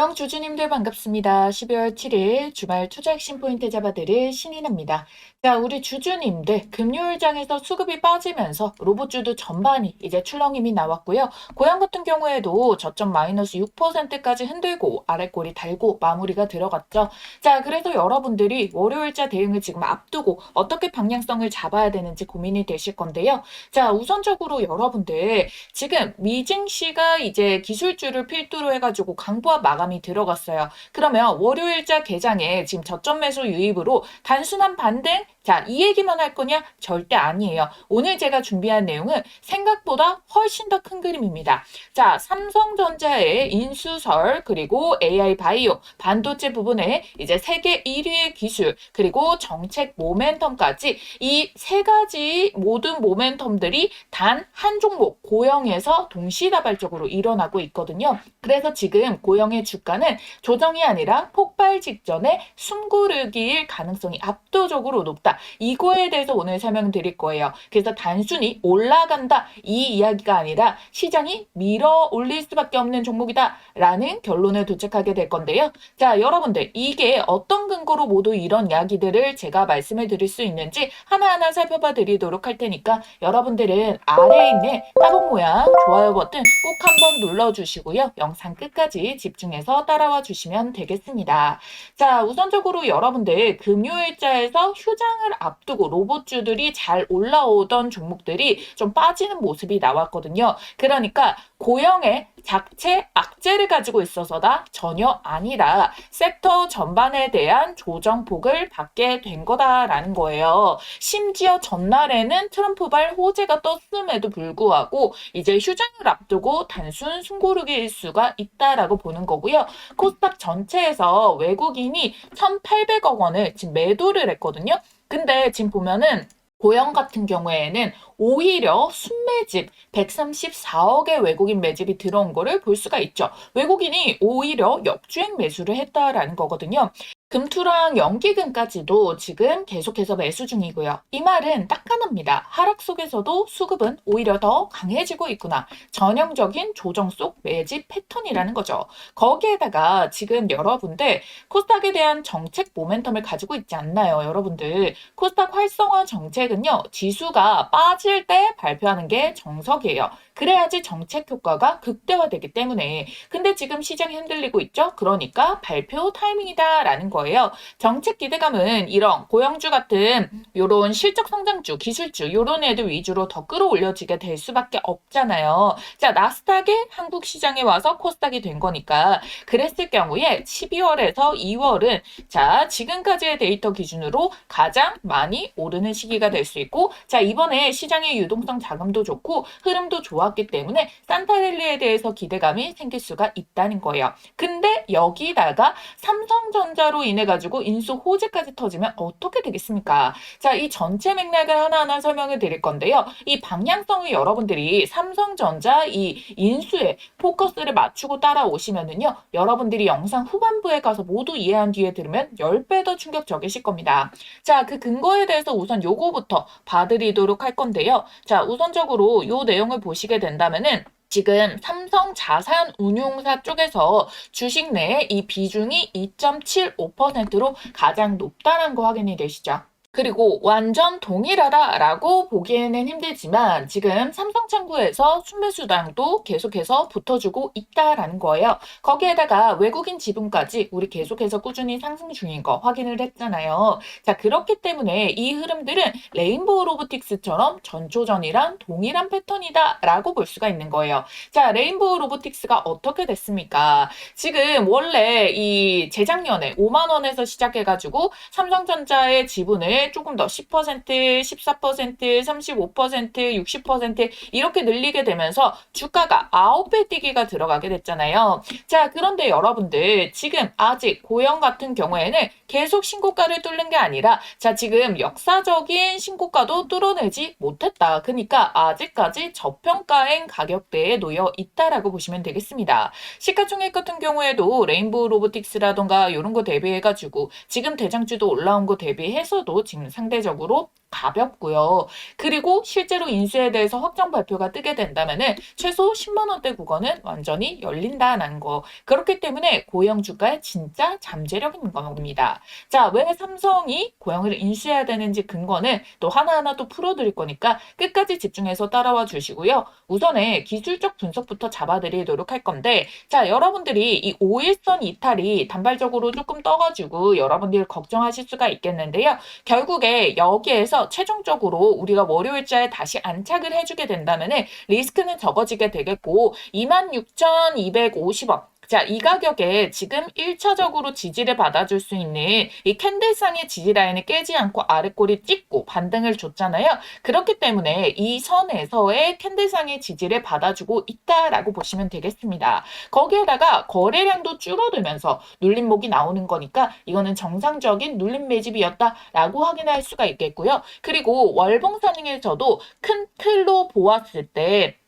고영 주주님들 반갑습니다. 12월 7일 주말 투자 핵심 포인트 잡아드릴 신인입니다. 자, 우리 주주님들 금요일장에서 수급이 빠지면서 로봇주도 전반이 이제 출렁임이 나왔고요. 고양 같은 경우에도 저점 마이너스 6%까지 흔들고 아래꼬리 달고 마무리가 들어갔죠. 자, 그래서 여러분들이 월요일자 대응을 지금 앞두고 어떻게 방향성을 잡아야 되는지 고민이 되실 건데요. 자, 우선적으로 여러분들 지금 미징 씨가 이제 기술주를 필두로 해가지고 강보합 마감 이 들어갔어요. 그러면 월요일자 개장에 지금 저점 매수 유입으로 단순한 반등? 자, 이 얘기만 할 거냐? 절대 아니에요. 오늘 제가 준비한 내용은 생각보다 훨씬 더 큰 그림입니다. 자, 삼성전자의 인수설, 그리고 AI 바이오, 반도체 부분에 이제 세계 1위의 기술, 그리고 정책 모멘텀까지 이 세 가지 모든 모멘텀들이 단 한 종목 고영에서 동시다발적으로 일어나고 있거든요. 그래서 지금 고영의 주가는 조정이 아니라 폭발 직전에 숨고르기일 가능성이 압도적으로 높다. 이거에 대해서 오늘 설명드릴 거예요. 그래서 단순히 올라간다 이 이야기가 아니라 시장이 밀어 올릴 수밖에 없는 종목이다 라는 결론에 도착하게 될 건데요. 자 여러분들 이게 어떤 근거로 모두 이런 이야기들을 제가 말씀을 드릴 수 있는지 하나하나 살펴봐 드리도록 할 테니까 여러분들은 아래에 있는 따봉 모양 좋아요 버튼 꼭 한번 눌러주시고요. 영상 끝까지 집중해서 따라와 주시면 되겠습니다. 자 우선적으로 여러분들 금요일자에서 휴장 을 앞두고 로봇주들이 잘 올라오던 종목들이 좀 빠지는 모습이 나왔거든요. 그러니까 고영의 작체 악재를 가지고 있어서다 전혀 아니라 섹터 전반에 대한 조정폭을 받게 된 거다라는 거예요. 심지어 전날에는 트럼프발 호재가 떴음에도 불구하고 이제 휴장을 앞두고 단순 숨고르기일 수가 있다라고 보는 거고요. 코스닥 전체에서 외국인이 1,800억 원을 지금 매도를 했거든요. 근데 지금 보면은 고영 같은 경우에는 오히려 순매집 134억의 외국인 매집이 들어온 거를 볼 수가 있죠. 외국인이 오히려 역주행 매수를 했다라는 거거든요. 금투랑 연기금까지도 지금 계속해서 매수 중이고요. 이 말은 딱 하나입니다. 하락 속에서도 수급은 오히려 더 강해지고 있구나. 전형적인 조정 속 매집 패턴이라는 거죠. 거기에다가 지금 여러분들 코스닥에 대한 정책 모멘텀을 가지고 있지 않나요? 여러분들 코스닥 활성화 정책은요. 지수가 빠질 때 발표하는 게 정석이에요. 그래야지 정책 효과가 극대화되기 때문에 근데 지금 시장이 흔들리고 있죠? 그러니까 발표 타이밍이다라는 거예요. 거예요. 정책 기대감은 이런 고영주 같은 요런 실적 성장주, 기술주 요런 애들 위주로 더 끌어올려지게 될 수밖에 없잖아요. 자, 나스닥이 한국 시장에 와서 코스닥이 된 거니까 그랬을 경우에 12월에서 2월은 자, 지금까지의 데이터 기준으로 가장 많이 오르는 시기가 될 수 있고 자, 이번에 시장의 유동성 자금도 좋고 흐름도 좋았기 때문에 산타랠리에 대해서 기대감이 생길 수가 있다는 거예요. 근데 여기다가 삼성전자로 인해 가지고 인수 호재까지 터지면 어떻게 되겠습니까? 자, 이 전체 맥락을 하나하나 설명을 드릴 건데요. 이 방향성을 여러분들이 삼성전자 이 인수에 포커스를 맞추고 따라오시면은요. 여러분들이 영상 후반부에 가서 모두 이해한 뒤에 들으면 10배 더 충격적이실 겁니다. 자, 그 근거에 대해서 우선 요거부터 봐드리도록 할 건데요. 자, 우선적으로 요 내용을 보시게 된다면은 지금 삼성 자산 운용사 쪽에서 주식 내에 이 비중이 2.75%로 가장 높다는 거 확인이 되시죠? 그리고 완전 동일하다라고 보기에는 힘들지만 지금 삼성창구에서 순매수당도 계속해서 붙어주고 있다라는 거예요. 거기에다가 외국인 지분까지 우리 계속해서 꾸준히 상승 중인 거 확인을 했잖아요. 자 그렇기 때문에 이 흐름들은 레인보우 로보틱스처럼 전초전이랑 동일한 패턴이다라고 볼 수가 있는 거예요. 자 레인보우 로보틱스가 어떻게 됐습니까? 지금 원래 이 재작년에 5만 원에서 시작해가지고 삼성전자의 지분을 조금 더 10%, 14%, 35%, 60% 이렇게 늘리게 되면서 주가가 9배 뛰기가 들어가게 됐잖아요. 자, 그런데 여러분들 지금 아직 고영 같은 경우에는 계속 신고가를 뚫는 게 아니라 자, 지금 역사적인 신고가도 뚫어내지 못했다. 그러니까 아직까지 저평가행 가격대에 놓여 있다라고 보시면 되겠습니다. 시가총액 같은 경우에도 레인보우 로보틱스라던가 이런 거 대비해가지고 지금 대장주도 올라온 거 대비해서도 지금 상대적으로 가볍고요. 그리고 실제로 인수에 대해서 확정 발표가 뜨게 된다면은 최소 10만 원대 국어는 완전히 열린다는 거. 그렇기 때문에 고영 주가의 진짜 잠재력인 겁니다. 자, 왜 삼성이 고영을 인수해야 되는지 근거는 또 하나하나 또 풀어드릴 거니까 끝까지 집중해서 따라와 주시고요. 우선에 기술적 분석부터 잡아드리도록 할 건데, 자, 여러분들이 이 5일선 이탈이 단발적으로 조금 떠가지고 여러분들 걱정하실 수가 있겠는데요. 결국에 여기에서 최종적으로 우리가 월요일자에 다시 안착을 해주게 된다면은 리스크는 적어지게 되겠고 26,250원 자, 이 가격에 지금 1차적으로 지지를 받아줄 수 있는 이 캔들상의 지지 라인을 깨지 않고 아래꼬리 찍고 반등을 줬잖아요. 그렇기 때문에 이 선에서의 캔들상의 지지를 받아주고 있다라고 보시면 되겠습니다. 거기에다가 거래량도 줄어들면서 눌림목이 나오는 거니까 이거는 정상적인 눌림 매집이었다라고 확인할 수가 있겠고요. 그리고 월봉사능에서도 큰 틀로 보았을 때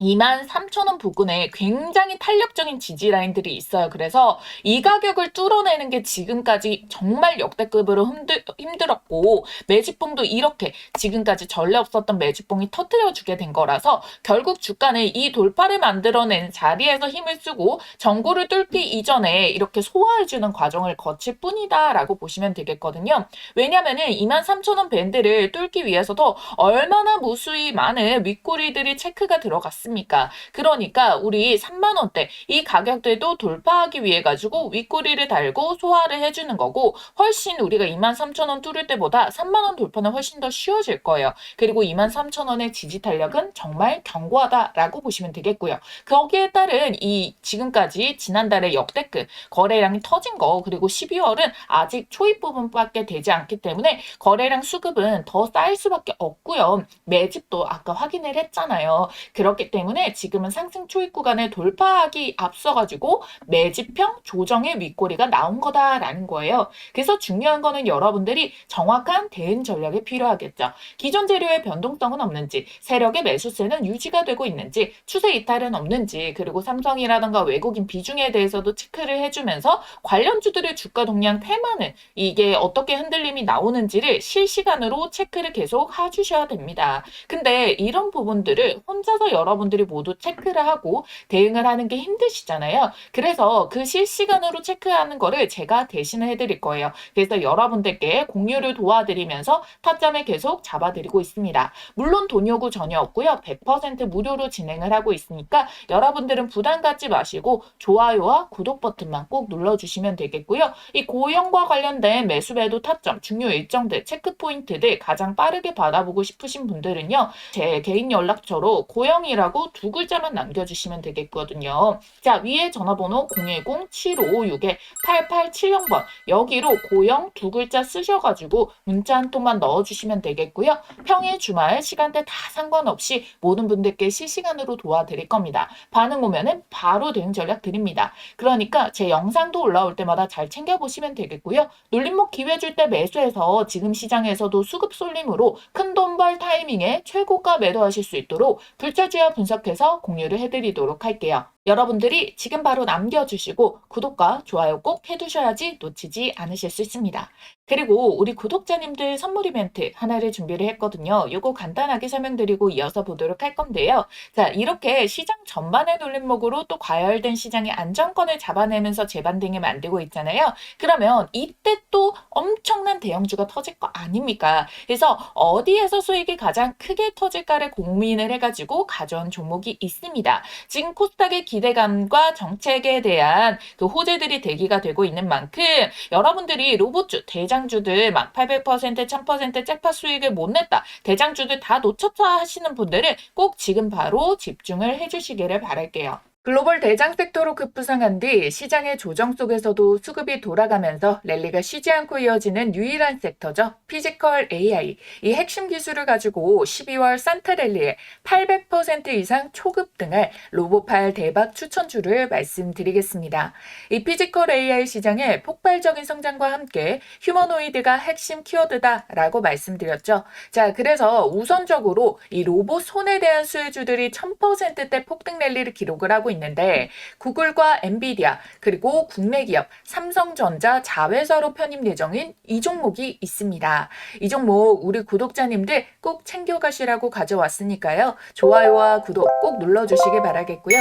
23,000원 부근에 굉장히 탄력적인 지지 라인들이 있어요. 그래서 이 가격을 뚫어내는 게 지금까지 정말 역대급으로 힘들, 힘들었고 매집봉도 이렇게 지금까지 전례 없었던 매집봉이 터트려주게 된 거라서 결국 주가는 이 돌파를 만들어낸 자리에서 힘을 쓰고 전구를 뚫기 이전에 이렇게 소화해주는 과정을 거칠 뿐이다 라고 보시면 되겠거든요. 왜냐면 은 23,000원 밴드를 뚫기 위해서도 얼마나 무수히 많은 윗꼬리들이 체크가 들어갔습니다. 않습니까? 그러니까 우리 3만 원대 이 가격대도 돌파하기 위해 가지고 윗꼬리를 달고 소화를 해주는 거고 훨씬 우리가 2만 3천 원 뚫을 때보다 3만 원 돌파는 훨씬 더 쉬워질 거예요. 그리고 2만 3천 원의 지지 탄력은 정말 견고하다라고 보시면 되겠고요. 거기에 따른 이 지금까지 지난달에 역대급 거래량이 터진 거 그리고 12월은 아직 초입 부분밖에 되지 않기 때문에 거래량 수급은 더 쌓일 수밖에 없고요. 매집도 아까 확인을 했잖아요. 그렇기 때문에 때문에 지금은 상승 초입 구간을 돌파하기 앞서가지고 매집형 조정의 윗꼬리가 나온 거다라는 거예요. 그래서 중요한 거는 여러분들이 정확한 대응 전략이 필요하겠죠. 기존 재료의 변동성은 없는지, 세력의 매수세는 유지가 되고 있는지, 추세 이탈은 없는지, 그리고 삼성이라든가 외국인 비중에 대해서도 체크를 해주면서 관련주들의 주가 동향 테마는 이게 어떻게 흔들림이 나오는지를 실시간으로 체크를 계속 해주셔야 됩니다. 근데 이런 부분들을 혼자서 여러분 여러분들이 모두 체크를 하고 대응을 하는 게 힘드시잖아요. 그래서 그 실시간으로 체크하는 거를 제가 대신을 해드릴 거예요. 그래서 여러분들께 공유를 도와드리면서 타점을 계속 잡아드리고 있습니다. 물론 돈 요구 전혀 없고요. 100% 무료로 진행을 하고 있으니까 여러분들은 부담 갖지 마시고 좋아요와 구독 버튼만 꼭 눌러주시면 되겠고요. 이 고용과 관련된 매수 배도 타점, 중요 일정들, 체크 포인트들 가장 빠르게 받아보고 싶으신 분들은요. 제 개인 연락처로 고영이라고 두 글자만 남겨주시면 되겠거든요. 자, 위에 전화번호 010-7566-8870번 여기로 고영 두 글자 쓰셔가지고 문자 한 통만 넣어주시면 되겠고요. 평일 주말 시간대 다 상관없이 모든 분들께 실시간으로 도와드릴 겁니다. 반응 오면은 바로 대응 전략 드립니다. 그러니까 제 영상도 올라올 때마다 잘 챙겨보시면 되겠고요. 눌림목 기회 줄 때 매수해서 지금 시장에서도 수급 쏠림으로 큰 돈 벌 타이밍에 최고가 매도하실 수 있도록 불철주야 분석 분석해서 공유를 해드리도록 할게요. 여러분들이 지금 바로 남겨주시고 구독과 좋아요 꼭 해두셔야지 놓치지 않으실 수 있습니다. 그리고 우리 구독자님들 선물 이벤트 하나를 준비를 했거든요. 이거 간단하게 설명드리고 이어서 보도록 할 건데요. 자, 이렇게 시장 전반의 돌림목으로 또 과열된 시장의 안정권을 잡아내면서 재반등을 만들고 있잖아요. 그러면 이때 또 엄청난 대형주가 터질 거 아닙니까? 그래서 어디에서 수익이 가장 크게 터질까를 고민을 해가지고 가져온 종목이 있습니다. 지금 코스닥의 기대감과 정책에 대한 그 호재들이 대기가 되고 있는 만큼 여러분들이 로봇주, 대장주들 막 800%, 1000% 잭팟 수익을 못 냈다. 대장주들 다 놓쳤다 하시는 분들은 꼭 지금 바로 집중을 해주시기를 바랄게요. 글로벌 대장 섹터로 급부상한 뒤 시장의 조정 속에서도 수급이 돌아가면서 랠리가 쉬지 않고 이어지는 유일한 섹터죠. 피지컬 AI. 이 핵심 기술을 가지고 12월 산타 랠리에 800% 이상 초급 등할 로보팔 대박 추천주를 말씀드리겠습니다. 이 피지컬 AI 시장의 폭발적인 성장과 함께 휴머노이드가 핵심 키워드다라고 말씀드렸죠. 자, 그래서 우선적으로 이 로봇 손에 대한 수혜주들이 1000%대 폭등 랠리를 기록을 하고 있는데 구글과 엔비디아 그리고 국내 기업 삼성전자 자회사로 편입 예정인 이 종목이 있습니다. 이 종목 우리 구독자님들 꼭 챙겨가시라고 가져왔으니까요. 좋아요와 구독 꼭 눌러주시길 바라겠고요.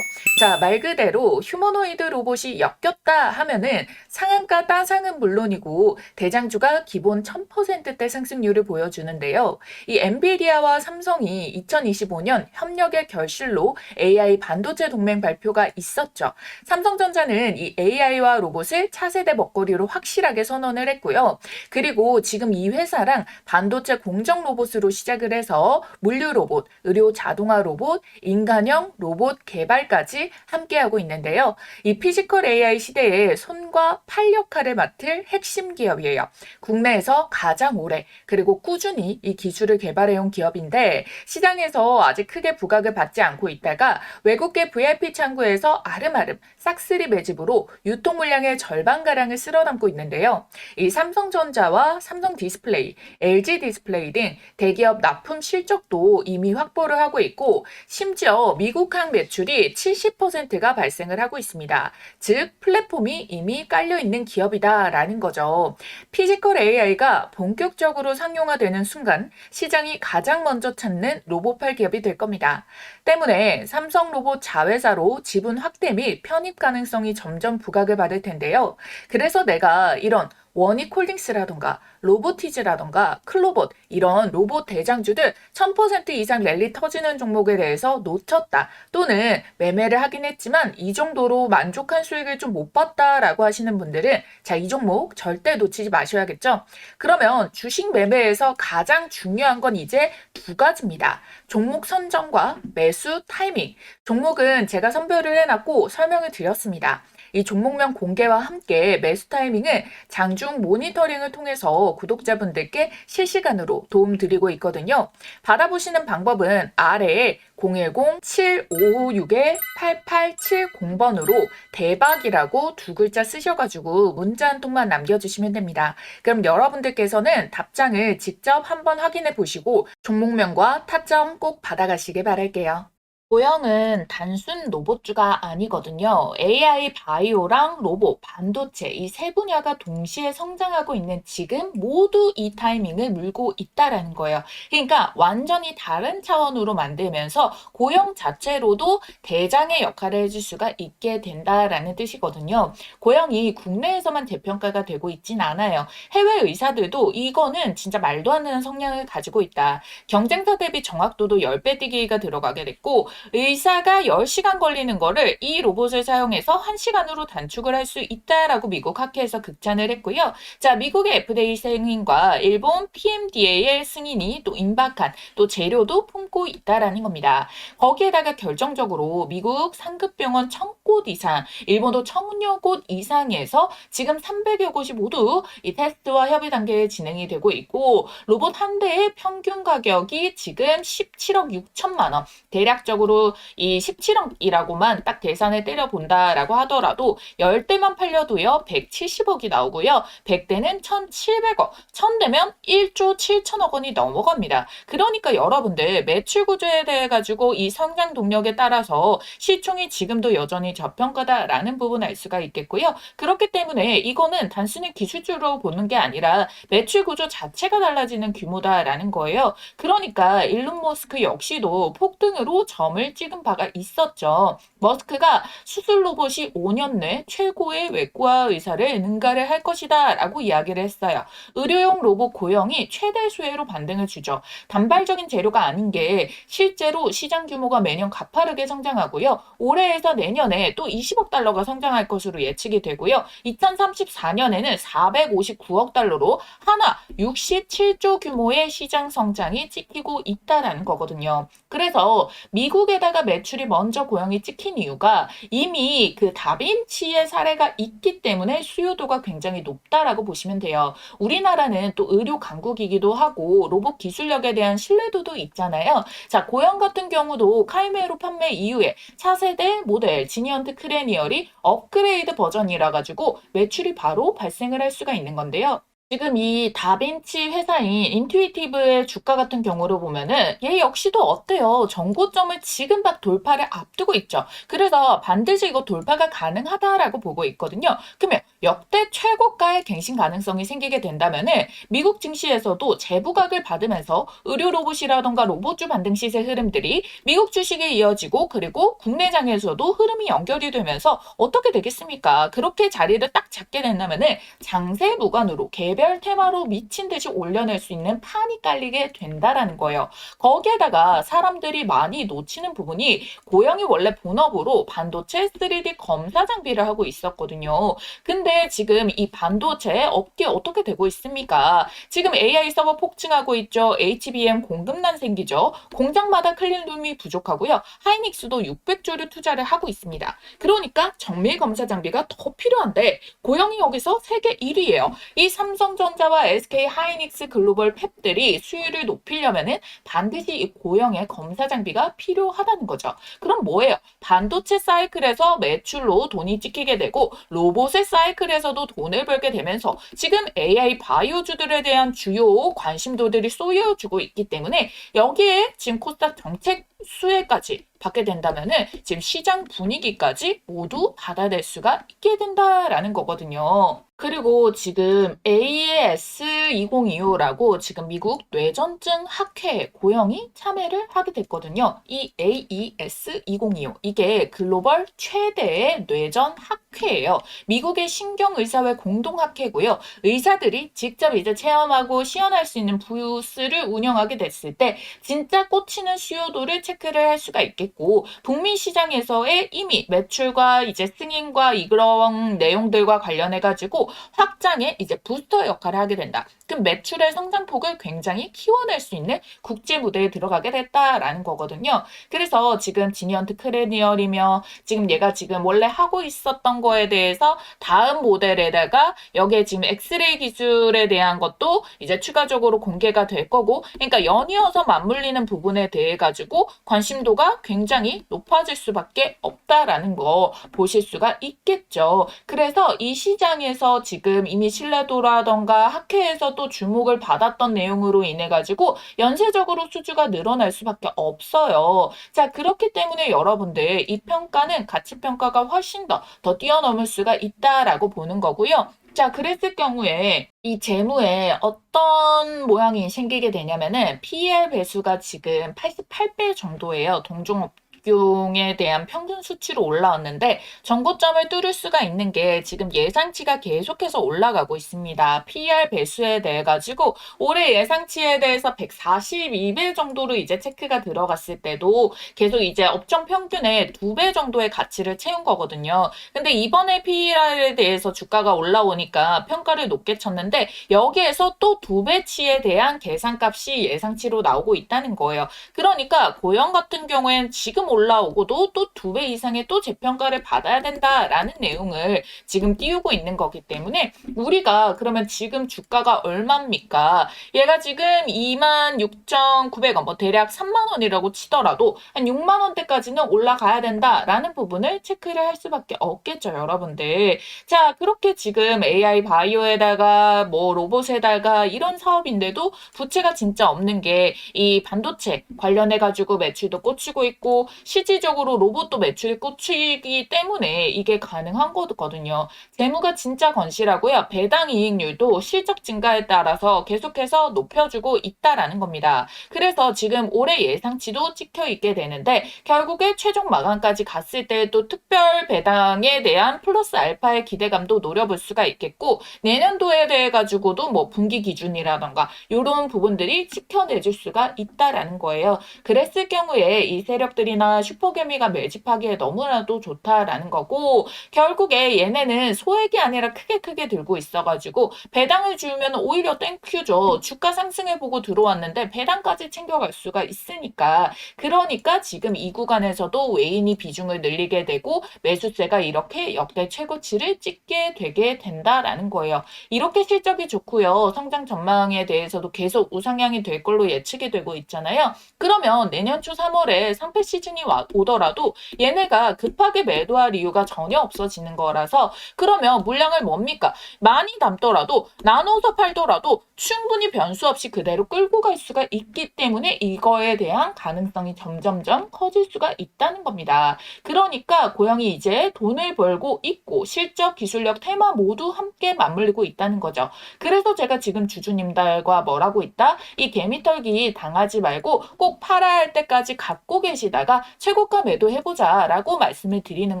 자, 말 그대로 휴머노이드 로봇이 엮였다 하면은 상한가 따상은 물론이고 대장주가 기본 1000%대 상승률을 보여주는데요. 이 엔비디아와 삼성이 2025년 협력의 결실로 AI 반도체 동맹 발표 가 있었죠. 삼성전자는 이 AI와 로봇을 차세대 먹거리로 확실하게 선언을 했고요. 그리고 지금 이 회사랑 반도체 공정 로봇으로 시작을 해서 물류 로봇, 의료 자동화 로봇, 인간형 로봇 개발까지 함께하고 있는데요. 이 피지컬 AI 시대에 손과 팔 역할을 맡을 핵심 기업이에요. 국내에서 가장 오래 그리고 꾸준히 이 기술을 개발해온 기업인데 시장에서 아직 크게 부각을 받지 않고 있다가 외국계 VIP 창구에서 아름아름 싹쓸이 매집으로 유통 물량의 절반가량을 쓸어담고 있는데요. 이 삼성전자와 삼성 디스플레이, LG 디스플레이 등 대기업 납품 실적도 이미 확보를 하고 있고 심지어 미국항 매출이 70%가 발생을 하고 있습니다. 즉 플랫폼이 이미 깔려 있는 기업이다라는 거죠. 피지컬 AI가 본격적으로 상용화되는 순간 시장이 가장 먼저 찾는 로봇팔 기업이 될 겁니다. 때문에 삼성 로봇 자회사로 지분 확대 및 편입 가능성이 점점 부각을 받을 텐데요. 그래서 내가 이런 원익홀딩스라던가 로보티즈라던가 클로봇 이런 로봇 대장주들 1000% 이상 랠리 터지는 종목에 대해서 놓쳤다 또는 매매를 하긴 했지만 이 정도로 만족한 수익을 좀 못 봤다라고 하시는 분들은 자 이 종목 절대 놓치지 마셔야겠죠. 그러면 주식 매매에서 가장 중요한 건 이제 두 가지입니다. 종목 선정과 매수 타이밍. 종목은 제가 선별을 해놨고 설명을 드렸습니다. 이 종목명 공개와 함께 매수 타이밍을 장중 모니터링을 통해서 구독자분들께 실시간으로 도움 드리고 있거든요. 받아보시는 방법은 아래에 010-7556-8870번으로 대박이라고 두 글자 쓰셔가지고 문자 한 통만 남겨주시면 됩니다. 그럼 여러분들께서는 답장을 직접 한번 확인해 보시고 종목명과 타점 꼭 받아가시길 바랄게요. 고영은 단순 로봇주가 아니거든요. AI 바이오랑 로봇, 반도체 이 세 분야가 동시에 성장하고 있는 지금 모두 이 타이밍을 물고 있다라는 거예요. 그러니까 완전히 다른 차원으로 만들면서 고영 자체로도 대장의 역할을 해줄 수가 있게 된다라는 뜻이거든요. 고영이 국내에서만 재평가가 되고 있진 않아요. 해외 의사들도 이거는 진짜 말도 안 되는 성향을 가지고 있다. 경쟁사 대비 정확도도 10배 뛰기가 들어가게 됐고 의사가 10시간 걸리는 거를 이 로봇을 사용해서 1시간으로 단축을 할 수 있다라고 미국 학회에서 극찬을 했고요. 자, 미국의 FDA 승인과 일본 PMDA의 승인이 또 임박한 또 재료도 품고 있다라는 겁니다. 거기에다가 결정적으로 미국 상급 병원 1000곳 이상, 일본도 1000여 곳 이상에서 지금 300여 곳이 모두 이 테스트와 협의 단계에 진행이 되고 있고 로봇 한 대의 평균 가격이 지금 17억 6천만 원. 대략적으로 이 17억이라고만 딱 계산을 때려 본다라고 하더라도 10대만 팔려도요. 170억이 나오고요. 100대는 1,700억. 1000대면 1조 7천억 원이 넘어갑니다. 그러니까 여러분들 매출 구조에 대해 가지고 이 성장 동력에 따라서 시총이 지금도 여전히 저평가다라는 부분을 알 수가 있겠고요. 그렇기 때문에 이거는 단순히 기술주로 보는 게 아니라 매출 구조 자체가 달라지는 규모다라는 거예요. 그러니까 일론 머스크 역시도 폭등으로 점을 찍은 바가 있었죠. 머스크가 수술 로봇이 5년 내 최고의 외과 의사를 능가를 할 것이다 라고 이야기를 했어요. 의료용 로봇 고영이 최대 수혜로 반등을 주죠. 단발적인 재료가 아닌 게 실제로 시장 규모가 매년 가파르게 성장하고요. 올해에서 내년에 또 20억 달러가 성장할 것으로 예측이 되고요. 2034년에는 459억 달러로 하나 67조 규모의 시장 성장이 찍히고 있다라는 거거든요. 그래서 미국 에다가 매출이 먼저 고영이 찍힌 이유가 이미 그 다빈치의 사례가 있기 때문에 수요도가 굉장히 높다라고 보시면 돼요. 우리나라는 또 의료 강국이기도 하고 로봇 기술력에 대한 신뢰도도 있잖아요. 자, 고영 같은 경우도 카이메로 판매 이후에 차세대 모델 지니언트 크레니얼이 업그레이드 버전이라 가지고 매출이 바로 발생을 할 수가 있는 건데요. 지금 이 다빈치 회사인 인투이티브의 주가 같은 경우로 보면은 얘 역시도 어때요? 정고점을 지금 막 돌파를 앞두고 있죠. 그래서 반드시 이거 돌파가 가능하다라고 보고 있거든요. 그러면 역대 최고가의 갱신 가능성이 생기게 된다면은 미국 증시에서도 재부각을 받으면서 의료 로봇이라던가 로봇주 반등 시세 흐름들이 미국 주식에 이어지고 그리고 국내장에서도 흐름이 연결이 되면서 어떻게 되겠습니까? 그렇게 자리를 딱 잡게 된다면은 장세 무관으로 개별 테마로 미친 듯이 올려낼 수 있는 판이 깔리게 된다라는 거예요. 거기에다가 사람들이 많이 놓치는 부분이 고영이 원래 본업으로 반도체 3D 검사 장비를 하고 있었거든요. 근데 지금 이 반도체 업계 어떻게 되고 있습니까? 지금 AI 서버 폭증하고 있죠. HBM 공급난 생기죠. 공장마다 클린룸이 부족하고요. 하이닉스도 600조를 투자를 하고 있습니다. 그러니까 정밀 검사 장비가 더 필요한데 고영이 여기서 세계 1위예요. 이 삼성 전자와 SK 하이닉스 글로벌 팹들이 수율을 높이려면은 반드시 이 고영의 검사 장비가 필요하다는 거죠. 그럼 뭐예요? 반도체 사이클에서 매출로 돈이 찍히게 되고 로봇의 사이클에서도 돈을 벌게 되면서 지금 AI 바이오주들에 대한 주요 관심도들이 쏘여주고 있기 때문에 여기에 지금 코스닥 정책 수혜까지 받게 된다면은 지금 시장 분위기까지 모두 받아낼 수가 있게 된다라는 거거든요. 그리고 지금 AES2025라고 지금 미국 뇌전증 학회 고영이 참여를 하게 됐거든요. 이 AES2025 이게 글로벌 최대의 뇌전 학회예요. 미국의 신경의사회 공동학회고요. 의사들이 직접 이제 체험하고 시연할 수 있는 부스를 운영하게 됐을 때 진짜 꽂히는 수요도를 체크를 할 수가 있겠 고 북미 시장에서의 이미 매출과 이제 승인과 이런 내용들과 관련해 가지고 확장에 이제 부스터 역할을 하게 된다. 그럼 매출의 성장폭을 굉장히 키워낼 수 있는 국제 무대에 들어가게 됐다라는 거거든요. 그래서 지금 지니언트 크레니얼이며 지금 얘가 지금 원래 하고 있었던 거에 대해서 다음 모델에다가 여기에 지금 엑스레이 기술에 대한 것도 이제 추가적으로 공개가 될 거고 그러니까 연이어서 맞물리는 부분에 대해 가지고 관심도가 굉장히 높아질 수밖에 없다라는 거 보실 수가 있겠죠. 그래서 이 시장에서 지금 이미 신뢰도라던가 학회에서 또 주목을 받았던 내용으로 인해 가지고 연쇄적으로 수주가 늘어날 수밖에 없어요. 자, 그렇기 때문에 여러분들 이 평가는 가치 평가가 훨씬 더 더 뛰어넘을 수가 있다라고 보는 거고요. 자, 그랬을 경우에 이 재무에 어떤 모양이 생기게 되냐면은 PER 배수가 지금 88배 정도예요. 동종 적용에 대한 평균 수치로 올라왔는데 정고점을 뚫을 수가 있는 게 지금 예상치가 계속해서 올라가고 있습니다. PER 배수에 대해 가지고 올해 예상치에 대해서 142배 정도로 이제 체크가 들어갔을 때도 계속 이제 업종 평균의 두배 정도의 가치를 채운 거거든요. 근데 이번에 PER에 대해서 주가가 올라오니까 평가를 높게 쳤는데 여기에서 또두 배치에 대한 계산값이 예상치로 나오고 있다는 거예요. 그러니까 고영 같은 경우엔 지금 올라오고도 또 두 배 이상의 또 재평가를 받아야 된다라는 내용을 지금 띄우고 있는 거기 때문에 우리가 그러면 지금 주가가 얼마입니까? 얘가 지금 26,900원, 뭐 대략 3만 원이라고 치더라도 한 6만 원대까지는 올라가야 된다라는 부분을 체크를 할 수밖에 없겠죠, 여러분들. 자, 그렇게 지금 AI 바이오에다가 뭐 로봇에다가 이런 사업인데도 부채가 진짜 없는 게 이 반도체 관련해 가지고 매출도 꽂히고 있고 실질적으로 로봇도 매출이 꽂히기 때문에 이게 가능한 거거든요. 재무가 진짜 건실하고요. 배당 이익률도 실적 증가에 따라서 계속해서 높여주고 있다라는 겁니다. 그래서 지금 올해 예상치도 찍혀 있게 되는데 결국에 최종 마감까지 갔을 때 또 특별 배당에 대한 플러스 알파의 기대감도 노려볼 수가 있겠고 내년도에 대해 가지고도 뭐 분기 기준이라던가 이런 부분들이 지켜내줄 수가 있다라는 거예요. 그랬을 경우에 이 세력들이나 슈퍼개미가 매집하기에 너무나도 좋다라는 거고 결국에 얘네는 소액이 아니라 크게 크게 들고 있어가지고 배당을 주면 오히려 땡큐죠. 주가 상승해 보고 들어왔는데 배당까지 챙겨갈 수가 있으니까 그러니까 지금 이 구간에서도 외인이 비중을 늘리게 되고 매수세가 이렇게 역대 최고치를 찍게 되게 된다라는 거예요. 이렇게 실적이 좋고요. 성장 전망에 대해서도 계속 우상향이 될 걸로 예측이 되고 있잖아요. 그러면 내년 초 3월에 상패 시즌 할인이 와- 오더라도 얘네가 급하게 매도할 이유가 전혀 없어지는 거라서 그러면 물량을 뭡니까? 많이 담더라도 나눠서 팔더라도 충분히 변수 없이 그대로 끌고 갈 수가 있기 때문에 이거에 대한 가능성이 점점점 커질 수가 있다는 겁니다. 그러니까 고영이 이제 돈을 벌고 있고 실적, 기술력, 테마 모두 함께 맞물리고 있다는 거죠. 그래서 제가 지금 주주님들과 뭐라고 있다? 이 개미털기 당하지 말고 꼭 팔아야 할 때까지 갖고 계시다가 최고가 매도해보자 라고 말씀을 드리는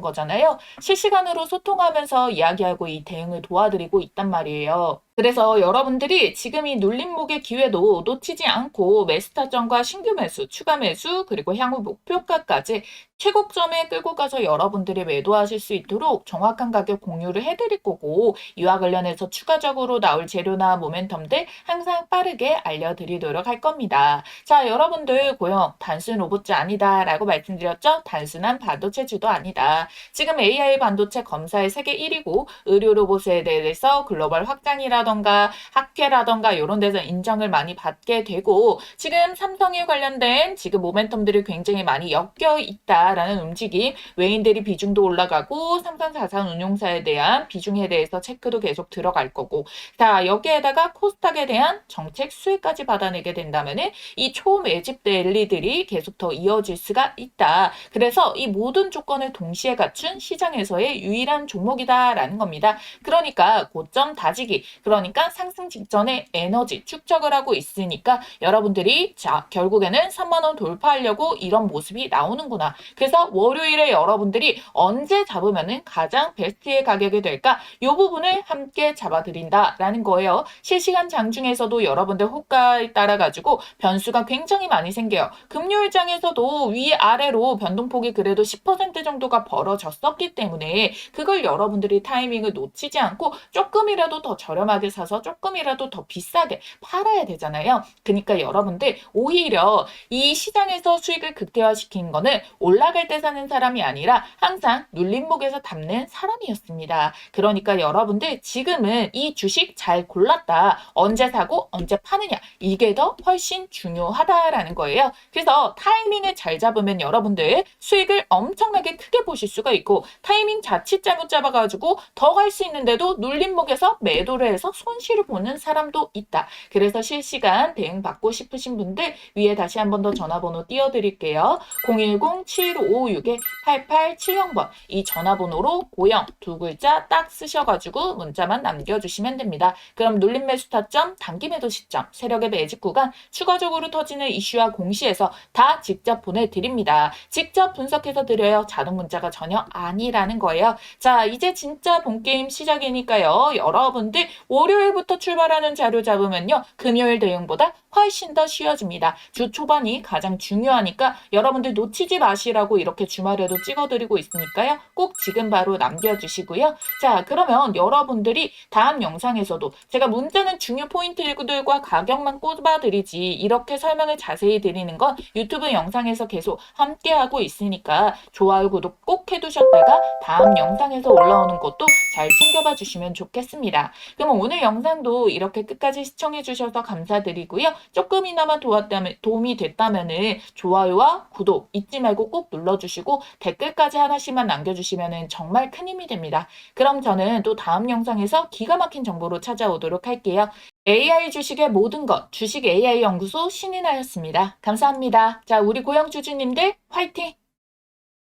거잖아요. 실시간으로 소통하면서 이야기하고 이 대응을 도와드리고 있단 말이에요. 그래서 여러분들이 지금 이 눌림목의 기회도 놓치지 않고 매스타점과 신규 매수, 추가 매수, 그리고 향후 목표가까지 최고점에 끌고 가서 여러분들이 매도하실 수 있도록 정확한 가격 공유를 해드릴 거고 이와 관련해서 추가적으로 나올 재료나 모멘텀들 항상 빠르게 알려드리도록 할 겁니다. 자, 여러분들 고용 단순 로봇주 아니다 라고 말 씀드렸죠? 단순한 반도체 주도 아니다. 지금 AI 반도체 검사의 세계 1위고 의료 로봇에 대해서 글로벌 확장이라던가 학회라던가 이런 데서 인정을 많이 받게 되고 지금 삼성에 관련된 지금 모멘텀들이 굉장히 많이 엮여 있다라는 움직임 외인들이 비중도 올라가고 삼성 자산 운용사에 대한 비중에 대해서 체크도 계속 들어갈 거고 자 여기에다가 코스닥에 대한 정책 수혜까지 받아내게 된다면 은 이 초매집 랠리들이 계속 더 이어질 수가 있 다. 그래서 이 모든 조건을 동시에 갖춘 시장에서의 유일한 종목이다라는 겁니다. 그러니까 고점 다지기, 그러니까 상승 직전에 에너지 축적을 하고 있으니까 여러분들이 자 결국에는 3만 원 돌파하려고 이런 모습이 나오는구나. 그래서 월요일에 여러분들이 언제 잡으면은 가장 베스트의 가격이 될까? 이 부분을 함께 잡아드린다라는 거예요. 실시간 장 중에서도 여러분들 호가에 따라 가지고 변수가 굉장히 많이 생겨요. 금요일장에서도 위아 래로 변동폭이 그래도 10% 정도가 벌어졌었기 때문에 그걸 여러분들이 타이밍을 놓치지 않고 조금이라도 더 저렴하게 사서 조금이라도 더 비싸게 팔아야 되잖아요. 그러니까 여러분들 오히려 이 시장에서 수익을 극대화시킨 거는 올라갈 때 사는 사람이 아니라 항상 눌림목에서 담는 사람이었습니다. 그러니까 여러분들 지금은 이 주식 잘 골랐다. 언제 사고 언제 파느냐. 이게 더 훨씬 중요하다라는 거예요. 그래서 타이밍을 잘 잡으면 여러분들 수익을 엄청나게 크게 보실 수가 있고 타이밍 자칫 잘못 잡아가지고 더 갈 수 있는데도 눌림목에서 매도를 해서 손실을 보는 사람도 있다. 그래서 실시간 대응 받고 싶으신 분들 위에 다시 한 번 더 전화번호 띄워드릴게요. 010-7566-8870번 이 전화번호로 고영 두 글자 딱 쓰셔가지고 문자만 남겨주시면 됩니다. 그럼 눌림 매수 타점, 단기 매도 시점, 세력의 매집 구간, 추가적으로 터지는 이슈와 공시에서 다 직접 보내드립니다. 직접 분석해서 드려요. 자동 문자가 전혀 아니라는 거예요. 자, 이제 진짜 본게임 시작이니까요. 여러분들 월요일부터 출발하는 자료 잡으면요. 금요일 대응보다 훨씬 더 쉬워집니다. 주 초반이 가장 중요하니까 여러분들 놓치지 마시라고 이렇게 주말에도 찍어드리고 있으니까요. 꼭 지금 바로 남겨주시고요. 자, 그러면 여러분들이 다음 영상에서도 제가 문제는 중요 포인트들과 가격만 꼽아드리지 이렇게 설명을 자세히 드리는 건 유튜브 영상에서 계속 함께하고 있으니까 좋아요, 구독 꼭 해두셨다가 다음 영상에서 올라오는 것도 잘 챙겨봐 주시면 좋겠습니다. 그럼 오늘 영상도 이렇게 끝까지 시청해 주셔서 감사드리고요. 조금이나마 도왔다면, 도움이 됐다면 좋아요와 구독 잊지 말고 꼭 눌러주시고 댓글까지 하나씩만 남겨주시면 정말 큰 힘이 됩니다. 그럼 저는 또 다음 영상에서 기가 막힌 정보로 찾아오도록 할게요. AI 주식의 모든 것, 주식 AI 연구소 신인하였습니다. 감사합니다. 자, 우리 고영 주주님들 화이팅!